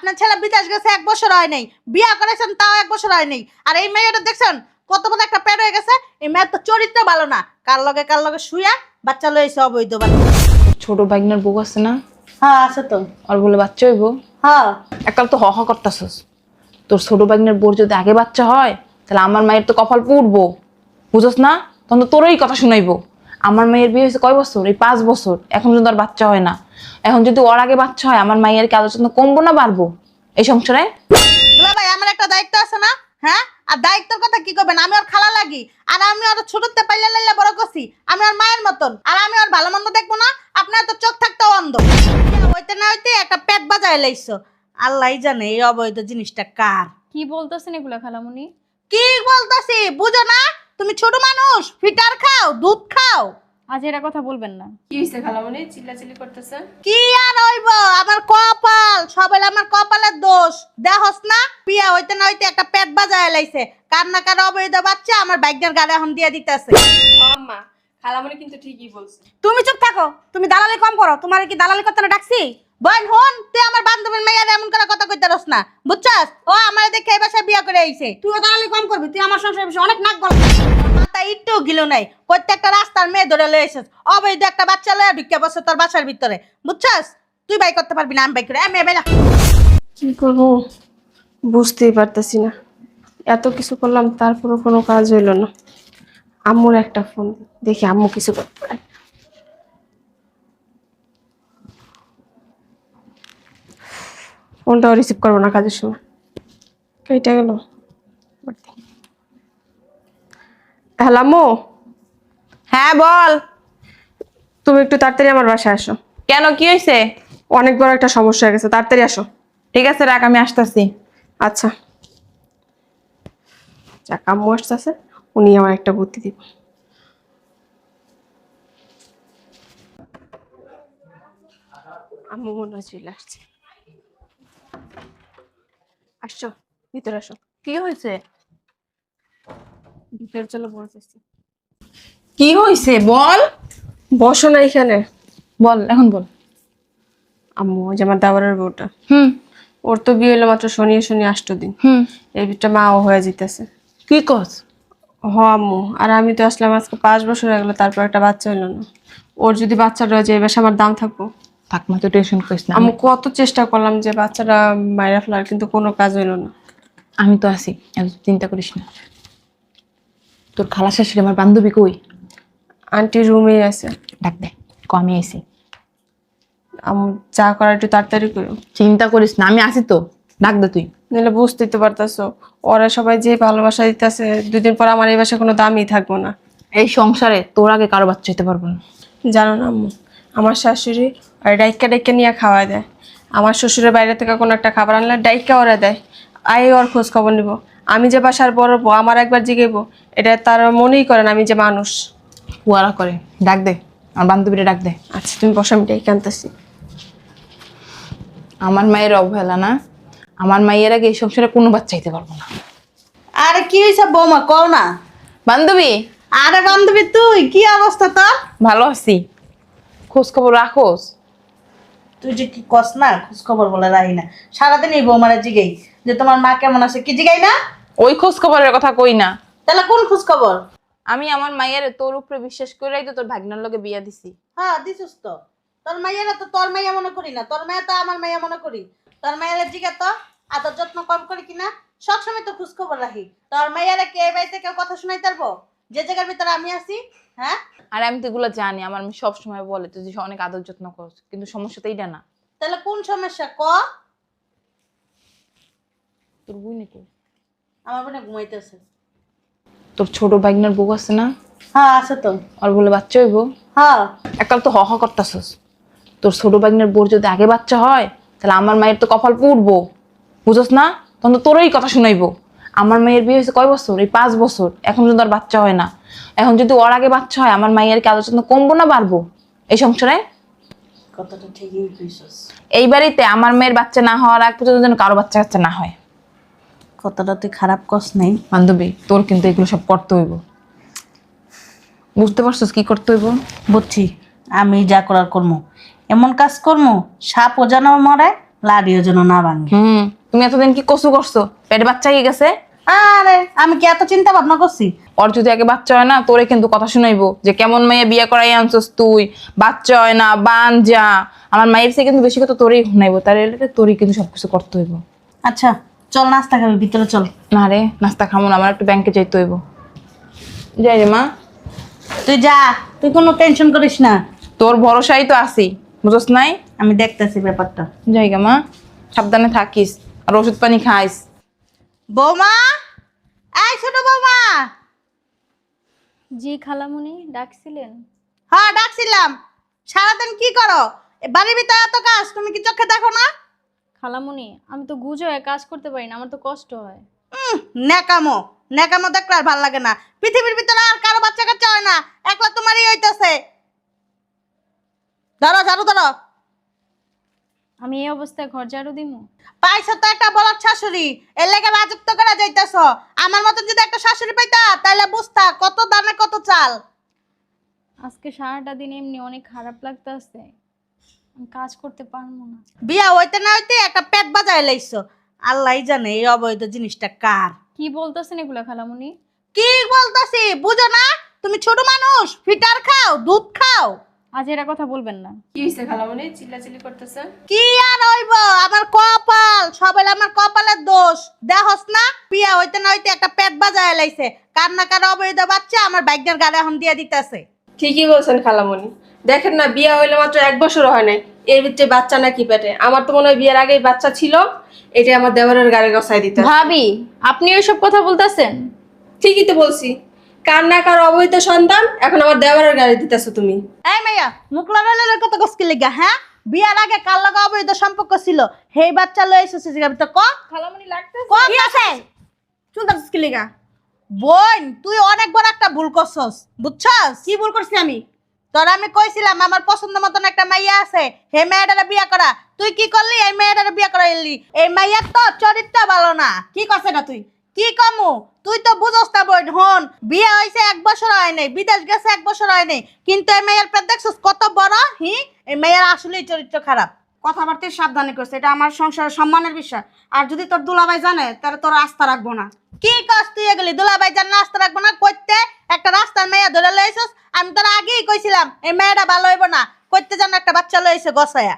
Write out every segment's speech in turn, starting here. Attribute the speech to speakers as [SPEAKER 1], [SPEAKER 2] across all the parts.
[SPEAKER 1] আপনার ছেলে বিদেশ গেছে এক বছর হয় নাই। বিয়া করেছেন তাও এক বছর হয় নাই। আর এই মেয়েটা দেখছেন কত বড় একটা পেট হয়ে গেছে। এই মেয়ের তো চরিত্র ভালো না। কার লগে কার লগে শুয়া বাচ্চা লইছে অবৈধ বাচ্চা
[SPEAKER 2] ছোট বাইকনার বউ আছে না?
[SPEAKER 1] হ্যাঁ আছে তো।
[SPEAKER 2] আর বলে বাচ্চা হইব?
[SPEAKER 1] হ্যাঁ।
[SPEAKER 2] একাল তো হ হ করতাছস। তোর ছোট বাইকনার বোর যদি আগে বাচ্চা হয় তাহলে আমার মায়ের তো কপাল পুড়বো। বুঝস না? তখন তো তোরই কথা শুনাইবো। আমার মায়ের বিয়ে হয়েছে কয় বছর? এই পাঁচ বছর। এখন যদি আর বাচ্চা হয় না। এখন যদি ওর আগে বাচ্চা হয় আমার মায়ের কি আলোচনা কমবো না বাড়বো? এই সংসারে?
[SPEAKER 1] দুলা ভাই আমার একটা দায়িত্ব আছে না? হ্যাঁ? আর দায়িত্বের কথা কি করবেন? আমি ওর খালা লাগি। আর আমি ওর ছোটতে পাইলে লাইলে বড় করছি। আমি ওর মায়ের মতন। আর আমি ওর ভালো মন্দ দেখব না? আপনার তো চোখ থাকতো অন্ধ। হইতে না হইতে একটা পেট বাজায় লাইছো। আল্লাহ জানে এই অবৈধ জিনিসটা কার।
[SPEAKER 3] কি বলতেছেন এগুলা খালামুনি?
[SPEAKER 1] কি বলতাছি? বুঝো না? তুমি ছোট মানুষ ফিটার খাও দুধ খাও।
[SPEAKER 3] আজ এরা কথা বলবেন না।
[SPEAKER 4] কি খালামণি চিল্লাচিল্লি করতেছেন
[SPEAKER 1] কি আর হইব? আমার কপাল। সবাই আমার কপালের দোষ। দেখস না? পিয়া হইতে না হইতে একটা পেট বাজায় লাইছে। কার না কার অবৈধ বাচ্চা আমার বাইকটার গাড়ি এখন দিয়ে দিতেছে।
[SPEAKER 4] আম্মা খালামণি কিন্তু ঠিকই বলছে।
[SPEAKER 1] তুমি চুপ থাকো। তুমি দালালি কম করো। তোমার কি দালালি করতে না ডাকছি? বোন হন তুই আমার বান্ধবীর মেয়ের এমন করে কথা কইতে রস না বুঝছস? ও আমার দেখে এই বাসায় বিয়া করে আইছে। তুই দালালি কম করবি তুই আমার সংসার বিষয়ে অনেক নাক গল মাথা একটু গিলো নাই প্রত্যেকটা রাস্তার মেয়ে ধরে লয়ে এসেছ অবৈধ একটা বাচ্চা লয়ে ঢুকে বসে তোর বাসার ভিতরে বুঝছস? তুই বাই করতে পারবি না আমি বাই করে এ মেয়ে বেলা।
[SPEAKER 4] কি করব? বুঝতেই পারতেছি না। এত কিছু করলাম তারপরও কোনো কাজ হইল না। আম্মুর একটা ফোন দেখি আম্মু কিছু করতে পারে। ফোনটাও রিসিভ করব না কাজের সময়। কেটে গেল। হ্যালো আম্মু
[SPEAKER 2] হ্যাঁ বল।
[SPEAKER 4] তুমি একটু তাড়াতাড়ি আমার বাসায় আসো।
[SPEAKER 2] কেন কি হয়েছে
[SPEAKER 4] অনেক বড় একটা সমস্যা হয়ে গেছে তাড়াতাড়ি আসো।
[SPEAKER 2] ঠিক আছে রাখ আমি আসতেছি।
[SPEAKER 4] আচ্ছা। যাক আম্মু আসতেছে উনি আমার একটা বুদ্ধি দিব। আম্মু মনে হয় চলে আসছে। আসছো ভিতরে আসো।
[SPEAKER 2] কি হয়েছে?
[SPEAKER 4] ভিতরে চলো বলতেছি
[SPEAKER 2] কি হয়েছে? বল।
[SPEAKER 4] বসো না এখানে।
[SPEAKER 2] বল এখন বল।
[SPEAKER 4] আম্মু ওই যে আমার দাবারের বউটা।
[SPEAKER 2] হুম।
[SPEAKER 4] ওর তো বিয়ে হলো মাত্র শনিয়ে শনি আষ্ট দিন।
[SPEAKER 2] হুম।
[SPEAKER 4] এই বিটা মাও হয়ে যেতেছে
[SPEAKER 2] কি কস?
[SPEAKER 4] হ আম্মু আর আমি তো আসলাম আজকে পাঁচ বছর হয়ে গেলো তারপর একটা বাচ্চা হইল না। ওর যদি বাচ্চা রয়ে যায় এবার আমার দাম থাকব।
[SPEAKER 2] থাক তো টেনশন করিস না।
[SPEAKER 4] আমি কত চেষ্টা করলাম যে বাচ্চাটা মায়েরা ফেলার কিন্তু কোনো কাজ হইল না।
[SPEAKER 2] আমি তো আছি এত চিন্তা করিস না। তোর খালা শাশুড়ি আমার বান্ধবী কই?
[SPEAKER 4] আন্টি রুমে আছে।
[SPEAKER 2] ডাক দে কমই আইছি।
[SPEAKER 4] আম্মু চা করা একটু তাড়াতাড়ি করো।
[SPEAKER 2] চিন্তা করিস না আমি আছি তো। ডাক দে তুই।
[SPEAKER 4] নাহলে বুঝতেই তো পারতাছো ওরা সবাই যে ভালোবাসা দিতেছে দুদিন পর আমার এই বাসায় কোনো দামই থাকব না।
[SPEAKER 2] এই সংসারে তোর আগে কারও বাচ্চা হতে পারব না।
[SPEAKER 4] জানো না আম্মু আমার শাশুড়ি আর ডাইকা ডাইকা নিয়ে খাওয়া দেয়। আমার শ্বশুরের বাইরে থেকে কোনো একটা খাবার আনলে ডাইকা ওরা দেয়। আই ওর খোঁজ খবর নিব। আমি যে বাসার বড় বউ আমার একবার জিগেব এটা তার মনেই করেন আমি যে মানুষ।
[SPEAKER 2] কুয়ারা করে। ডাক দে। আমার বান্ধবীরা ডাক দে।
[SPEAKER 4] আচ্ছা তুমি বসো আমি ডাইকা আনতেছি।
[SPEAKER 2] আমার মায়ের অবহেলা না। আমার মায়ের আগে এই সংসারে কোনো বাচ্চা হইতে পারব না।
[SPEAKER 1] আরে কি হয়েছে বৌমা? কও না।
[SPEAKER 2] বান্ধবী?
[SPEAKER 1] আরে বান্ধবী তুই কি অবস্থা তোর?
[SPEAKER 2] ভালো আছি। খোঁজ খবর রাখোস।
[SPEAKER 1] তুই যে কি কস না খোঁজ খবর বলে রাখি না। সারাদিন এই বৌমারা জিগাই যে তোমার মা কেমন আছে কি জিগাই না?
[SPEAKER 2] ওই খোঁজ খবরের কথা কই না।
[SPEAKER 1] তাহলে কোন খোঁজ খবর
[SPEAKER 2] আমি আমার মায়ের তোর উপরে বিশ্বাস করেই তো তোর ভাগনার লগে বিয়া দিছি।
[SPEAKER 1] হ্যাঁ দিছিস তো। তোর মাইয়ারা তো তোর মাইয়া মনে করি না তোর মায়া তো আমার মাইয়া মনে করি। তোর মাইয়ারা জিগা তো আদর যত্ন কম করি কিনা সবসময় তো খোঁজ খবর রাখি। তোর মাইয়ারা কে বাড়িতে কেউ কথা শোনাই পারব? যে জায়গার ভিতরে আমি আছি হ্যাঁ?
[SPEAKER 2] আর আমি তো এগুলো জানি আমার আমি সবসময় বলে তুই যে অনেক আদর যত্ন করছ কিন্তু সমস্যা তো এইটা না।
[SPEAKER 1] তাহলে কোন সমস্যা? ক?
[SPEAKER 2] তোর বই নাকি?
[SPEAKER 1] আমার বোনে ঘুমাইতেছে।
[SPEAKER 2] তোর ছোট ভাগনার বউ আছে না?
[SPEAKER 1] হ্যাঁ আছে তো।
[SPEAKER 2] আর বলে বাচ্চা হইব?
[SPEAKER 1] হ্যাঁ।
[SPEAKER 2] একাল তো হ হ করতাছস। তোর ছোট ভাগনার বোর যদি আগে বাচ্চা হয় তাহলে আমার মায়ের তো কপাল পুড়বো। বুঝস না? তখন তো তোরই কথা শুনাইবো। আমার মায়ের বিয়ে হয়েছে কয় বছর? এই পাঁচ বছর। এখন যদি আর বাচ্চা হয় না। এখন যদি ওর আগে বাচ্চা হয় আমার মায়ের কি আলোচনা কমবো না বাড়বো? এই সংসারে?
[SPEAKER 1] কথাটা ঠিকই কইছস।
[SPEAKER 2] এই বাড়িতে আমার মেয়ের বাচ্চা না হওয়ার আগ পর্যন্ত যেন কারও বাচ্চা কাচ্চা না হয়।
[SPEAKER 1] কথাটা তুই খারাপ কস নাই।
[SPEAKER 2] বান্ধবী তোর কিন্তু এগুলো সব করতে হইব। বুঝতে পারছিস কি করতে হইব?
[SPEAKER 1] বুঝছি আমি যা করার কর্ম। এমন কাজ কর্ম সাপ ও যেন মরে লাডিও যেন না ভাঙে।
[SPEAKER 2] হুম তুমি এতদিন কি কসু করছ? পেটে বাচ্চা হয়ে গেছে?
[SPEAKER 1] আরে আমি কি এত চিন্তা ভাবনা করছি?
[SPEAKER 2] ওর যদি আগে বাচ্চা হয় না তোরে কিন্তু কথা শুনাইবো যে কেমন মেয়ে বিয়ে করাই আনছস তুই বাচ্চা হয় না বান যা। আমার মায়ের সে কিন্তু বেশি কথা তোরেই শুনাইবো তার এলাকা তোরই কিন্তু সবকিছু করতে হইব।
[SPEAKER 1] আচ্ছা চল নাস্তা খাবি ভিতরে চল।
[SPEAKER 2] না রে নাস্তা খামো না আমার একটু ব্যাংকে যাইতে হইব। যাই রে মা।
[SPEAKER 1] তুই যা তুই কোনো টেনশন করিস না।
[SPEAKER 2] তোর ভরসাই তো আছি বুঝস নাই?
[SPEAKER 1] আমি দেখতেছি ব্যাপারটা।
[SPEAKER 2] জায়গা মা সাবধানে থাকিস আর ওষুধ পানি খাইস।
[SPEAKER 1] বৌমা? এই ছোট বৌমা।
[SPEAKER 3] জি খালামুনি ডাকছিলেন?
[SPEAKER 1] হ্যাঁ ডাকছিলাম। সারাদিন কি করো? এ বাড়ির ভিতরে এত কাজ তুমি কি চোখে দেখো না?
[SPEAKER 3] খালামুনি আমি তো গুজো হয়ে কাজ করতে পারি না আমার তো কষ্ট হয়।
[SPEAKER 1] উম, ন্যাকামো। ন্যাকামো দেখলে আর ভালো লাগে না। পৃথিবীর ভিতরে আর কারও বাচ্চা কাচ্চা হয় না। একলা তোমারই হইতেছে। ধরো ঝাড়ু ধরো।
[SPEAKER 3] আমি এই অবস্থায় ঘর ঝাড়ু দিমু?
[SPEAKER 1] পাইছো তো একটা বলার শাশুড়ি এর লেগে রাজত্ব করে যাইতেছ। আমার মতন যদি একটা শাশুড়ি পাইতা তাহলে বুঝতা কত দামে কত চাল।
[SPEAKER 3] আজকে সারাটা দিন এমনি অনেক খারাপ লাগতেছে। আমি কাজ করতে পারব না।
[SPEAKER 1] বিয়া হইতে না হইতে একটা পেট বাজায় লাইছো। আল্লাহই জানে এই অবৈধ জিনিসটা কার।
[SPEAKER 3] কি বলতেছেন এগুলা খালামুনি?
[SPEAKER 1] কি বলতাছি? বুঝো না? তুমি ছোট মানুষ ফিটার খাও দুধ খাও।
[SPEAKER 3] আজ এরা কথা বলবেন না।
[SPEAKER 4] কি হয়েছে খালামণি চিল্লাচিল্লি করতেছেন
[SPEAKER 1] কি আর হইব? আমার কপাল সবাই আমার কপালের দোষ। দেখস না বিয়া হইতে না হইতে একটা পেট বাজায় লাইছে। কার না কার অবৈধ বাচ্চা আমার বাইকের গাড়ি এখন দিয়ে দিতেছে।
[SPEAKER 4] ঠিকই বলছেন খালামণি দেখেন না বিয়ে হইলে মাত্র এক বছর হয় নাই। এর ভিতরে বাচ্চা নাকি পেটে? আমার তো মনে হয় বিয়ের আগেই বাচ্চা ছিল। এটা আমার দেওয়ারের গাড়ি গসাই দিতে।
[SPEAKER 3] ভাবি আপনি ওইসব কথা বলতেছেন?
[SPEAKER 4] ঠিকই তো বলছি। কার না অবৈধ সন্তান এখন আমার দেওয়ারের গাড়ি দিতেছো তুমি।
[SPEAKER 1] এই মাইয়া মুখ লাগালে কত কষ্ট লিগা হ্যাঁ? বিয়ার আগে কার লগা অবৈধ সম্পর্ক ছিল? হেই বাচ্চা লই এসেছে জিগাবি তো ক?
[SPEAKER 3] খালামুনি লাগতে
[SPEAKER 1] ক কি আছে? কি লিগা? বোন তুই অনেক বড় একটা ভুল করছস বুঝছস? কি ভুল করছি আমি? তোর আমি কইছিলাম আমার পছন্দ মতন একটা মাইয়া আছে হে মেয়েটারে বিয়া করা। তুই কি করলি? এই মেয়েটারে বিয়া করাইলি। এই মাইয়ার তো চরিত্র ভালো না। কি করছে না তুই? কি কমু? তুই তো বুঝস না বোন হন। বিয়ে হয়েছে এক বছর হয় নাই বিদেশ গেছে এক বছর হয় নাই। কিন্তু এই মেয়ের পেট দেখছিস কত বড় হি? এই মেয়ের আসলেই চরিত্র খারাপ। কথাবার্তা সাবধানে করছে এটা আমার সংসারের সম্মানের বিষয়। আর যদি তোর দুলাভাই জানে তাহলে তোর আস্থা রাখব না। কি কস তুই এগুলি? দুলাভাই জান আস্থা রাখব না? করতে একটা রাস্তার মেয়ে ধরে লইছস আমি তোর আগেই কইছিলাম এই মেয়েটা ভালো হইব না। করতে জান একটা বাচ্চা লইছে গসায়া।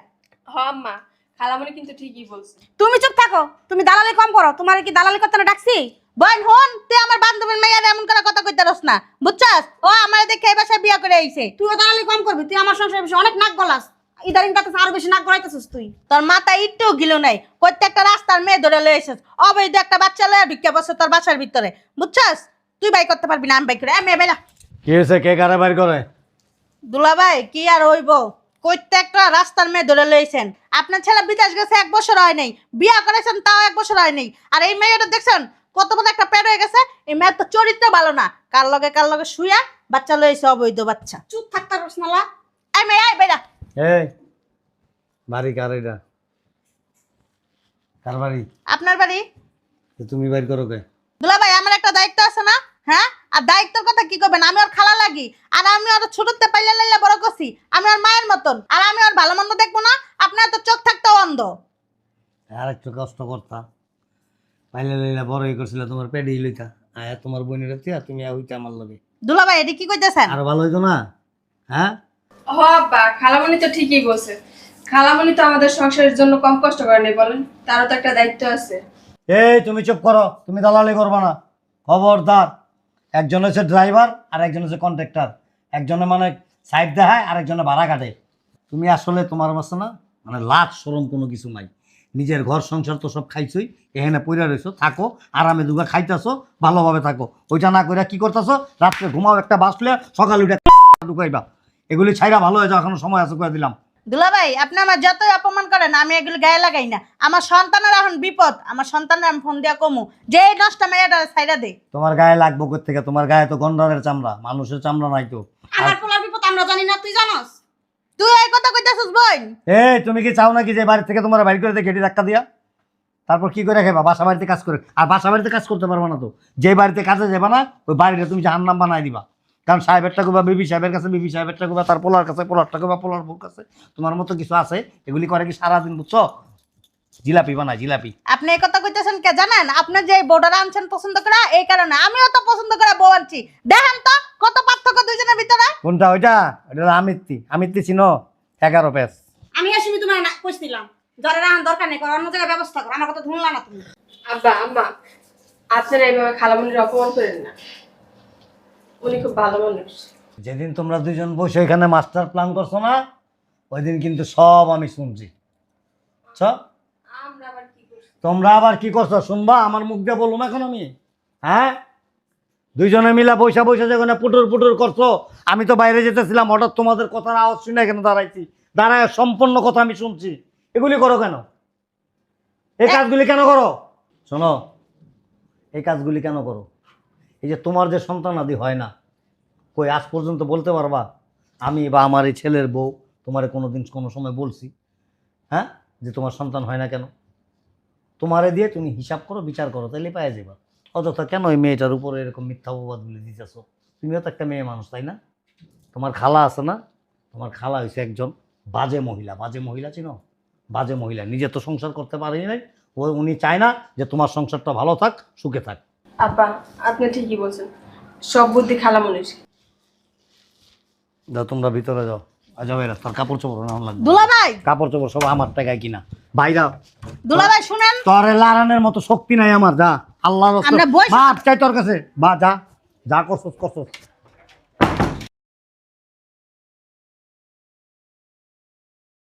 [SPEAKER 4] হ আম্মা খালামণি কিন্তু ঠিকই বলছে।
[SPEAKER 1] তুমি চুপ থাকো তুমি দালালি কম করো তোমার কি দালালি করতে না ডাকছি? বোন হন তুই আমার বান্ধবীর মেয়ের এমন করে কথা কইতে রস না বুঝছস? ও আমার দেখে এই বাসায় বিয়া করে আইছে। তুইও দালালি কম করবি তুই আমার সংসারের বিষয়ে অনেক নাক গলাস। ইদারিং তাতে আরও বেশি নাক গলাইতেছিস তুই। তোর মাথা একটু গিলো নাই প্রত্যেকটা রাস্তার মেয়ে ধরে লয়ে এসেছ। অবৈধ একটা বাচ্চা লয়ে ঢুকে বসে তোর বাসার ভিতরে বুঝছস? তুই বাই করতে পারবি না আমি বাই করে। এ মেয়ে বেলা
[SPEAKER 5] কি হয়েছে? কে কারে বাড়ি করে?
[SPEAKER 1] দুলাভাই কি আর হইব? প্রত্যেকটা রাস্তার মেয়ে ধরে লইছেন। আপনার ছেলে বিদেশ গেছে এক বছর হয় নাই। বিয়া করেছেন তাও এক বছর হয় নাই। আর এই মেয়েটা দেখছেন কত বড় একটা পেট হয়ে গেছে। এই মেয়ের তো চরিত্র ভালো না। কার লগে কার লগে শুয়া বাচ্চা লইছে অবৈধ বাচ্চা। চুপ থাকতে রসনালা এই মেয়ে আয় বেড়া।
[SPEAKER 5] এই বাড়ি কার এটা? কার বাড়ি?
[SPEAKER 1] আপনার বাড়ি?
[SPEAKER 5] তুমি বাড়ি করো কে?
[SPEAKER 1] দুলাভাই আমার একটা দায়িত্ব আছে না? হ্যাঁ? আর দায়িত্বের কথা কি করবেন আমি ওর খালা লাগি। আর আমি ওর ছোটতে পাইলে লাইলে বড় করছি। আমি ওর মায়ের মতন। আর আমি ওর ভালো মন্দ দেখব না। আপনার তো চোখ থাকতেও অন্ধ।
[SPEAKER 5] আর একটু কষ্ট করতাম পাইলে লইলা বড় ই করছিল তোমার পেডি লইতা। আয়া তোমার বোনের তিয়া তুমি হইতে আমার লগে।
[SPEAKER 1] দুলা ভাই এটি কি কইতেছেন?
[SPEAKER 5] আর ভালো হইতো না? হ্যাঁ?
[SPEAKER 4] হ আব্বা খালামণি তো ঠিকই বলছে। খালামণি তো আমাদের সংসারের জন্য কম কষ্ট করে নেই বলেন। তারও তো একটা দায়িত্ব আছে।
[SPEAKER 5] এই তুমি চুপ করো। তুমি দালালি করবা না। খবরদার। একজন হচ্ছে ড্রাইভার আর একজন হচ্ছে কন্ট্রাক্টর একজনে মানে সাইড দেখায় আর একজনে ভাড়া কাটে। তুমি আসলে তোমার অবস্থা না মানে লাখ সরম কোনো কিছু নাই। নিজের ঘর সংসার তো সব খাইছই, এখানে পইরা রইছো, থাকো, আরামে দুগা খাইতেছো, ভালোভাবে থাকো। ওইটা না কইরা কি করতেছো? রাত্রে ঘুমাও একটা বাস বাসলে সকালে উঠে ঢুকাইবা। এগুলি ছাইরা ভালো হয়ে এখনও সময় আছে করে দিলাম।
[SPEAKER 1] দুলাভাই আপনি আমার যতই অপমান করেন আমি এগুলো গায়ে লাগাই না। আমার সন্তানের এখন বিপদ আমার সন্তানের আমি ফোন দিয়া কমু। যে এই দশটা মেয়েটা সাইডা দে।
[SPEAKER 5] তোমার গায়ে লাগবো থেকে তোমার গায়ে তো গন্ডারের চামড়া মানুষের চামড়া নাই তো।
[SPEAKER 1] আমার পোলার বিপদ আমরা জানি না তুই জানোস? তুই এই কথা কইতাছিস বোন?
[SPEAKER 5] এই তুমি কি চাও নাকি যে বাড়ি থেকে তোমার বাড়ি করে দিয়ে গেটি ধাক্কা দিয়া? তারপর কি করে খাইবা? বাসা বাড়িতে কাজ করে আর বাসা বাড়িতে কাজ করতে পারবা না তো। যে বাড়িতে কাজে যাবা না ওই বাড়িটা তুমি জাহান্নাম বানাই দিবা। কারণ সাহেবেরটা কোবা বিবি সাহেবের কাছে বিবি সাহেবেরটা কোবা তার পোলার কাছে পোলারটা কোবা পোলার বউর কাছে। তোমার মতো কিছু আছে? এগুলি করে কি সারাদিন বুঝছ? জিলাপি বানায় জিলাপি।
[SPEAKER 1] আপনি এই কথা কইতেছেন কে জানেন? আপনি যে বর্ডার আনছেন পছন্দ করে এই কারণে। আমিও তো পছন্দ করে বউ আনছি। দেখেন তো কত পার্থক্য দুইজনের ভিতরে।
[SPEAKER 5] কোনটা? ওইটা? ওইটা হলো আমিত্তি। আমিত্তি চিনো এগারো পেস
[SPEAKER 1] আমি আসবি তোমার না কইছিলাম জ্বরে রাখার দরকার নেই করো অন্য জায়গায় ব্যবস্থা করো আমার কথা শুনলা না তুমি।
[SPEAKER 4] আব্বা আম্মা আপনারা এইভাবে খালামনির অপমান করেন না। উনি খুব ভালো মানুষ।
[SPEAKER 5] যেদিন তোমরা দুজন বসে এখানে মাস্টার প্ল্যান করছ না ওই দিন কিন্তু সব আমি শুনছি। বুঝছ? তোমরা আবার কি করছ? শুনবা? আমার মুখ দিয়ে বলুন এখন আমি। হ্যাঁ? দুইজনে মিলা পয়সা পয়সা যেখানে পুটুর পুটুর করছ আমি তো বাইরে যেতেছিলাম হঠাৎ তোমাদের কথার আওয়াজ শুনে এখানে দাঁড়াইছি। দাঁড়ায় সম্পূর্ণ কথা আমি শুনছি। এগুলি করো কেন? এই কাজগুলি কেন করো? শোনো এই কাজগুলি কেন করো? এই যে তোমার যে সন্তান আদি হয় না, কই আজ পর্যন্ত বলতে পারবা? আমি বা আমার এই ছেলের বউ তোমারে কোনো দিন কোনো সময় বলছি হ্যাঁ? যে তোমার সন্তান হয় না কেন? তোমারে দিয়ে তুমি হিসাব করো, বিচার করো, তাইলে পায়ে যাবা অযথা কেন ওই মেয়েটার উপরে এরকম মিথ্যা অপবাদগুলি দিতেছো? তুমিও তো একটা মেয়ে মানুষ, তাই না? তোমার খালা আছে না? তোমার খালা হয়েছে একজন বাজে মহিলা বাজে মহিলা চিনো? বাজে মহিলা, নিজে তো সংসার করতে পারেনি নাই। ও, উনি চায় না যে তোমার সংসারটা ভালো থাক, সুখে থাক।
[SPEAKER 4] আব্বা আপনি ঠিকই বলছেন। সব বুদ্ধি খালামনির
[SPEAKER 5] যাও তোমরা ভিতরে যাও। আজ যাও তোর কাপড় চোপড় না লাগবে
[SPEAKER 1] দুলা ভাই
[SPEAKER 5] কাপড় চোপড় সব আমার টাকায় কিনা।
[SPEAKER 1] ভাই শুনেন।
[SPEAKER 5] তোর লারানের মতো শক্তি নাই আমার যা। আল্লাহর
[SPEAKER 1] আমরা বই-
[SPEAKER 5] বাপ চাই তোর কাছে। বা যা। যা করছস করছস।